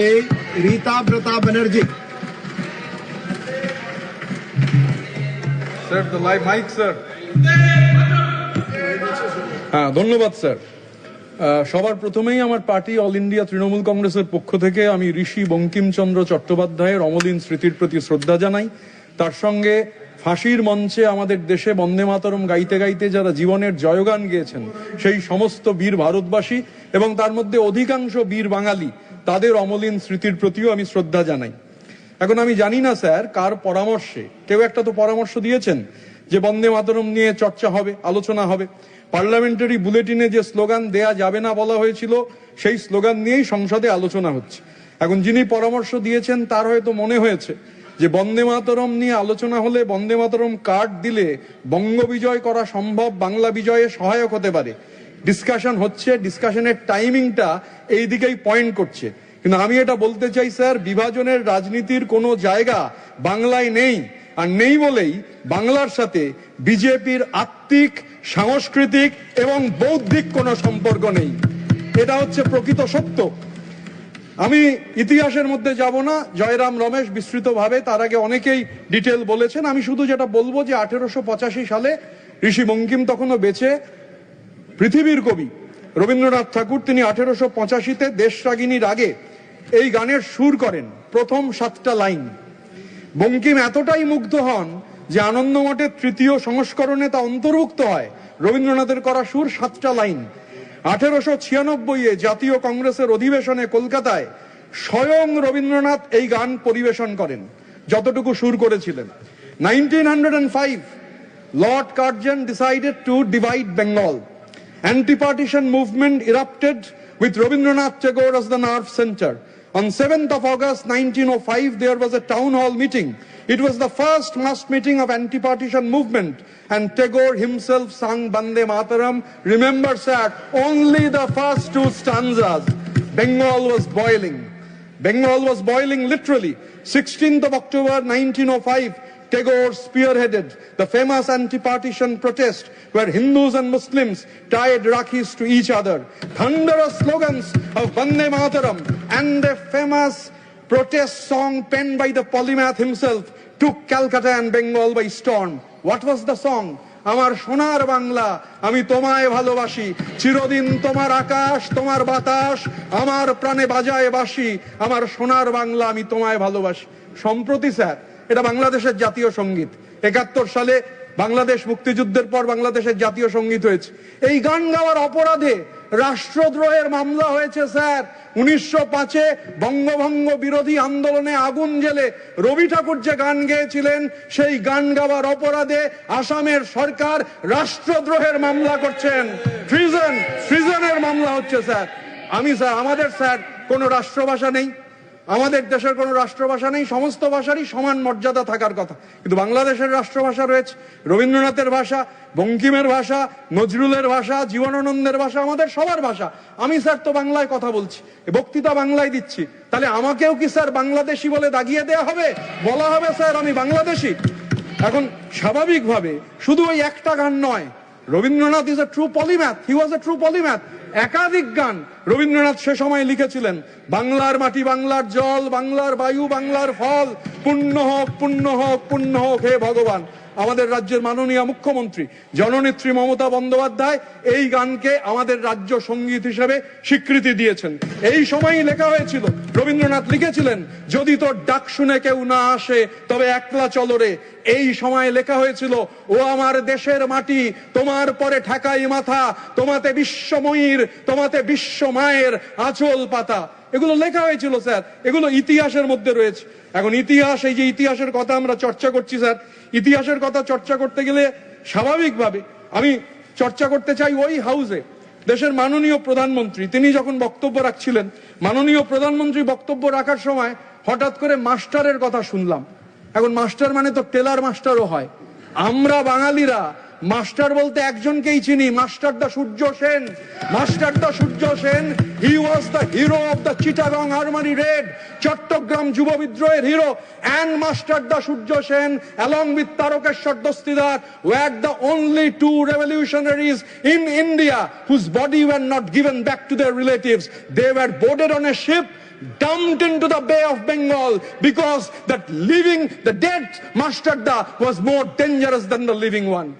Rita Pratap Banerjee. Sir the live mic, sir. হ্যাঁ ধন্যবাদ sir সবার প্রথমেই আমার পার্টি অল ইন্ডিয়া তৃণমূল কংগ্রেসের পক্ষ থেকে আমি ঋষি বঙ্কিমচন্দ্র চট্টোপাধ্যায়ের অমলিন স্মৃতির প্রতি শ্রদ্ধা জানাই। তার সঙ্গে ফাঁসির মঞ্চে আমাদের দেশে বন্দে মাতরম গাইতে গাইতে যারা জীবনের জয়গান গিয়েছেন সেই সমস্ত বীর ভারতবাসী এবং তার মধ্যে অধিকাংশ বীর বাঙালি তাদের অমলিন স্মৃতির প্রতিও আমি শ্রদ্ধা জানাই। এখন আমি জানি না, স্যার, কার পরামর্শে। কেউ একটা তো পরামর্শ দিয়েছেন যে বন্দে মাতরম নিয়ে চর্চা হবে, আলোচনা হবে। পার্লামেন্টারি বুলেটিনে যে স্লোগান দেয়া যাবে না বলা হয়েছিল, সেই স্লোগান নিয়েই সংসদে আলোচনা হচ্ছে। এখন যিনি পরামর্শ দিয়েছেন, তার হয়তো মনে হয়েছে যে বন্দে মাতরম নিয়ে আলোচনা হলে বন্দে মাতরম কার্ড দিলে বঙ্গ বিজয় করা সম্ভব, বাংলা বিজয়ে সহায়ক হতে পারে। ডিসকাশন হচ্ছে ডিসকাশনের টাইমিংটা এই দিকেই পয়েন্ট করছে। কিন্তু আমি এটা বলতে চাই, স্যার, বিভাজনের রাজনীতির কোনো জায়গা বাংলায় নেই। আর নেই বলেই বাংলার সাথে বিজেপির আত্মিক, সাংস্কৃতিক এবং বৌদ্ধিক কোনো সম্পর্ক নেই। এটা হচ্ছে প্রকৃত সত্য। আমি ইতিহাসের মধ্যে যাব না, জয়রাম রমেশ বিস্তৃতভাবে, তার আগে অনেকেই ডিটেল বলেছেন। আমি শুধু যেটা বলব যে আঠেরোশো পঁচাশি সালে ঋষি বঙ্কিম তখনও বেঁচে পৃথিবীর কবি রবীন্দ্রনাথ ঠাকুর তিনি আঠেরোশো পঁচাশিতে দেশরাগিনীর আগে এই গানের সুর করেন প্রথম সাতটা লাইন। বঙ্কিম এতটাই মুগ্ধ হন যে আনন্দমঠের তৃতীয় সংস্করণে তা অন্তর্ভুক্ত হয়। রবীন্দ্রনাথের করা সুর সাতটা লাইন। আঠেরোশো ছিয়ানব্বই এ জাতীয় কংগ্রেসের অধিবেশনে কলকাতায় স্বয়ং রবীন্দ্রনাথ এই গান পরিবেশন করেন, যতটুকু সুর করেছিলেন। Nineteen hundred and five, lord Karjan decided to divide Bengal. Anti-partition movement erupted with Rabindranath Tagore as the nerve center. On 7th of August 1905, there was a town hall meeting. It was the first mass meeting of anti-partition movement and Tagore himself sang Bande Mataram. Remember, sir, only the first two stanzas. Bengal was boiling. Bengal was boiling literally. 16th of October 1905, Tagore spearheaded the famous anti-partition protest where Hindus and Muslims tied Rakhis to each other. Thunderous slogans of Vande Mataram and a famous protest song penned by the polymath himself took Calcutta and Bengal by storm. What was the song? আমার সোনার বাংলা আমি তোমায় ভালোবাসি চিরদিন তোমার আকাশ তোমার বাতাস আমার প্রাণে বাজায় বাসি আমার সোনার বাংলা আমি তোমায় ভালোবাসি সম্প্রতি স্যার এটা বাংলাদেশের জাতীয় সংগীত। একাত্তর সালে বাংলাদেশ মুক্তিযুদ্ধের পর বাংলাদেশের জাতীয় সংগীত হয়েছে। এই গান গাওয়ার অপরাধে রাষ্ট্রদ্রোহের মামলা হয়েছে, স্যার। উনিশশো পাঁচে বঙ্গভঙ্গ বিরোধী আন্দোলনে আগুন জেলে রবি ঠাকুর যে গান গেয়েছিলেন, সেই গান গাওয়ার অপরাধে আসামের সরকার রাষ্ট্রদ্রোহের মামলা করছেন। ট্রিজন ট্রিজনের মামলা হচ্ছে, স্যার। আমি, স্যার, আমাদের, স্যার, কোনো রাষ্ট্রভাষা নেই। আমাদের দেশের কোনো রাষ্ট্রভাষা নেই, সমস্ত ভাষারই সমান মর্যাদা থাকার কথা। কিন্তু বাংলাদেশের রাষ্ট্রভাষা রয়েছে, রবীন্দ্রনাথের ভাষা, বঙ্কিমের ভাষা, নজরুলের ভাষা, জীবনানন্দের ভাষা, আমাদের সবার ভাষা। আমি স্যার তো বাংলায় কথা বলছি বক্তৃতা বাংলায় দিচ্ছি। তাহলে আমাকেও কি স্যার বাংলাদেশি বলে দাগিয়ে দেয়া হবে? বলা হবে, স্যার, আমি বাংলাদেশি। এখন স্বাভাবিকভাবে শুধু ওই একটা গান নয়, Rabindranath is a true polymath he was a true polymath একাধিক গান রবীন্দ্রনাথ সে সময় লিখেছিলেন, বাংলার মাটি বাংলার জল, বাংলার বায়ু, বাংলার ফল, পুণ্য হোক পুণ্য হোক পুণ্য হোক, হে ভগবান। আমাদের রাজ্যের মাননীয় মুখ্যমন্ত্রী জননেত্রী মমতা বন্দ্যোপাধ্যায় এই গানকে আমাদের রাজ্য সংগীত হিসেবে স্বীকৃতি দিয়েছেন। এই সময়ই লেখা হয়েছিল, রবীন্দ্রনাথ লিখেছিলেন, যদি তোর ডাক শুনে কেউ না আসে, তবে একলা চলরে এই সময় লেখা হয়েছিল, ও আমার দেশের মাটি, তোমার পরে ঠাকাই মাথা, তোমাতে বিশ্বময়ীর, তোমাতে বিশ্ব মায়ের আঁচল পাতা। এগুলো লেখা হয়েছিল, স্যার। এগুলো ইতিহাসের মধ্যে রয়েছে। এখন ইতিহাস, এই যে ইতিহাসের কথা আমরা চর্চা করছি, স্যার, ইতিহাসের কথা চর্চা করতে গেলে স্বাভাবিকভাবে আমি চর্চা করতে চাই ওই হাউসে। দেশের মাননীয় প্রধানমন্ত্রী, তিনি যখন বক্তব্য রাখছিলেন, মাননীয় প্রধানমন্ত্রী বক্তব্য রাখার সময় হঠাৎ করে মাস্টারের কথা শুনলাম। এখন মাস্টার মানে তো টেলার মাস্টারও হয়। আমরা বাঙালিরা, মাস্টার বলতে একজনকেই চিনি, master the Surya Sen master the Surya Sen he was the hero of the Chittagong armoury raid Chattogram যুব বিদ্রোহের hero and master the Surya Sen along with Tarakeswar Dastidar were the only two revolutionaries in India whose body were not given back to their relatives. They were boarded on a ship dumped into the Bay of Bengal because that living, the dead Mastarda was more dangerous than the living one.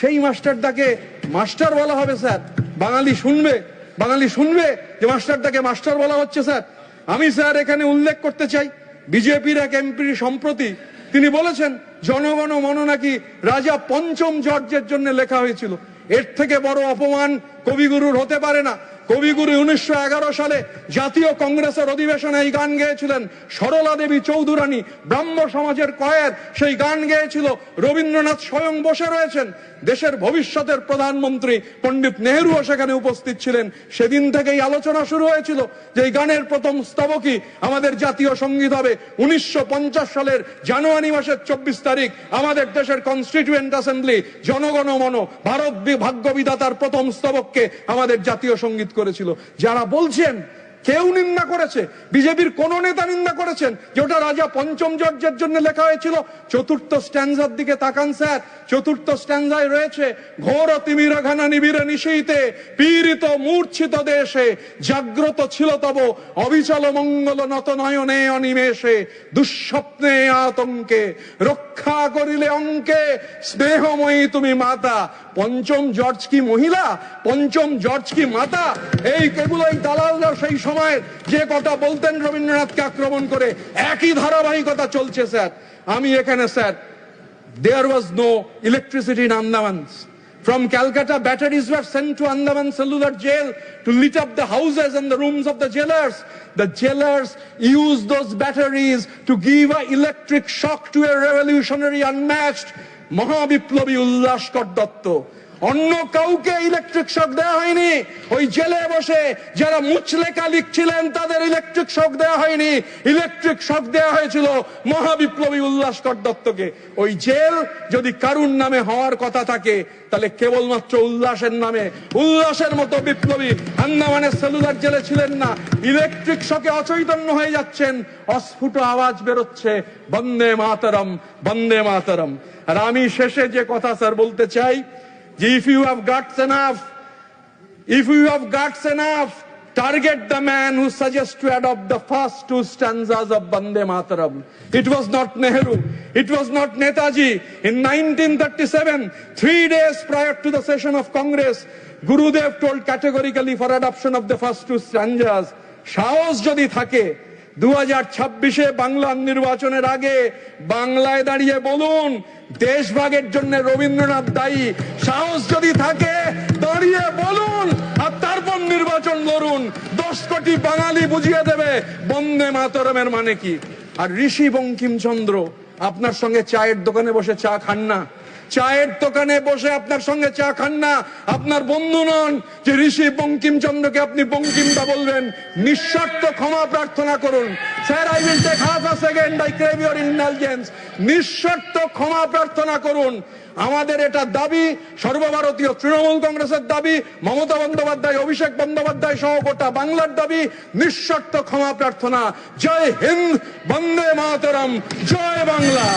সেই মাস্টারদাকে master বলা হবে sir. বাঙালি শুনবে বাঙালি শুনবে যে মাস্টারদাকে master বলা হচ্ছে sir. আমি sir এখানে উল্লেখ করতে চাই। বিজেপির এক এমপি সম্প্রতি তিনি বলেছেন জনগণ মন নাকি রাজা পঞ্চম জর্জের জন্য লেখা হয়েছিল। এর থেকে বড় অপমান কবিগুরুর হতে পারে না। কবিগুরু উনিশশো এগারো সালে জাতীয় কংগ্রেসের অধিবেশনে এই গান গেয়েছিলেন। সরলা দেবী চৌধুরানী, ব্রাহ্ম সমাজের কয়ের, সেই গান গেয়েছিল। রবীন্দ্রনাথ স্বয়ং বসে রয়েছেন। দেশের ভবিষ্যতের প্রধানমন্ত্রী পণ্ডিত নেহরুও সেখানে উপস্থিত ছিলেন। সেদিন থেকেই আলোচনা শুরু হয়েছিল যে এই গানের প্রথম স্তবকই আমাদের জাতীয় সংগীত হবে। উনিশশো পঞ্চাশ সালের জানুয়ারি মাসের চব্বিশ তারিখ আমাদের দেশের কনস্টিটিউয়েন্ট অ্যাসেম্বলি জনগণ মন ভারত বি- ভাগ্য বিধাতার প্রথম স্তবককে আমাদের জাতীয় সংগীত করেছিল। যারা বলছেন কেউ নিন্দা করেছে। বিজেপির কোন নেতা নিন্দা করেছেন যে ওটা রাজা পঞ্চম জর্জের জন্য লেখা হয়েছিল। চতুর্থ স্ট্যান্ডার দিকে তাকান স্যার। চতুর্থ স্ট্যান্ডায় রয়েছে ঘোর তিমির ঘানা নিবিড়ে নিশীতে পীড়িত মূর্ছিত দেশে, জাগ্রত ছিল তব অবিচল মঙ্গল নত নয়নে অনিমেষে, দুঃস্বপ্নে আতঙ্কে, রক্ষা করিলে অঙ্কে, স্নেহময়ী তুমি মাতা, পঞ্চম জর্জ কি মহিলা? পঞ্চম জর্জ কি মাতা? এই কেবল এই দালালরা সেই সময় যে কথা বলতেন রবীন্দ্রনাথকে আক্রমণ করে একই ধারাবাহিকতা চলছে স্যার আমি এখানে sir was no electricity in Andamans. From Calcutta, batteries were sent to Andaman Cellular Jail to lit up the houses and the rooms of the jailers. The jailers used those batteries to give a electric shock to a revolutionary unmatched মহাবিপ্লবী উল্লাসকর দত্ত অন্য কাউকে electric shock দেওয়া হয়নি। ওই জেলে বসে যারা মুচলেখা লিখছিলেন, তাদের ইলেকট্রিক শক দেওয়া হয়নি। ইলেকট্রিক শক দেওয়া হয়েছিল মহাবিপ্লবী উল্লাসকর দত্তকে ওই জেল যদি কারুর নামে হওয়ার কথা থাকে, তাহলে কেবলমাত্র উল্লাসের নামে। উল্লাসের মতো বিপ্লবী আন্দামানের সেলুলার জেলে ছিলেন না। ইলেকট্রিক শকে অচৈতন্য হয়ে যাচ্ছেন। অস্ফুট আওয়াজ বেরোচ্ছে, বন্দে মাতারম বন্দে মাতারম। আর আমি শেষে যে কথা স্যার বলতে চাই যে if you have guts enough If you have guts enough, target the man who suggests to adopt the first two stanzas of Bande Mataram. It was not Nehru. It was not Netaji. In 1937, three days prior to the session of Congress, Gurudev told categorically for adoption of the first two stanzas. সাহস যদি থাকে দু হাজার ছাব্বিশে বাংলার নির্বাচনের আগে বাংলায় দাঁড়িয়ে বলুন, দেশভাগের জন্য রবীন্দ্রনাথ দায়ী। সাহস যদি থাকে, দাঁড়িয়ে বলুন আর তারপর নির্বাচন লড়ুন। দশ কোটি বাঙালি বুঝিয়ে দেবে, বন্দে মাতরমের মানে কি? আর ঋষি বঙ্কিমচন্দ্র, আপনার সঙ্গে চায়ের দোকানে বসে চা খান না। চায়ের দোকানে বসে আপনার সঙ্গে চা খান না। আপনার বন্ধু নন যে ঋষি বঙ্কিমচন্দ্রকে আপনি বঙ্কিমদা বলবেন। নিঃস্বার্থ ক্ষমা প্রার্থনা করুন। Sir I will take half a second I crave your intelligence নিঃস্বার্থ ক্ষমা প্রার্থনা করুন। আমাদের এটা দাবি, সর্বভারতীয় তৃণমূল কংগ্রেসের দাবি, মমতা বন্দ্যোপাধ্যায়, অভিষেক বন্দ্যোপাধ্যায় সহ গোটা বাংলার দাবি নিঃস্বার্থ ক্ষমা প্রার্থনা। জয় হিন্দ, বন্দে মাতরম, জয় বাংলা।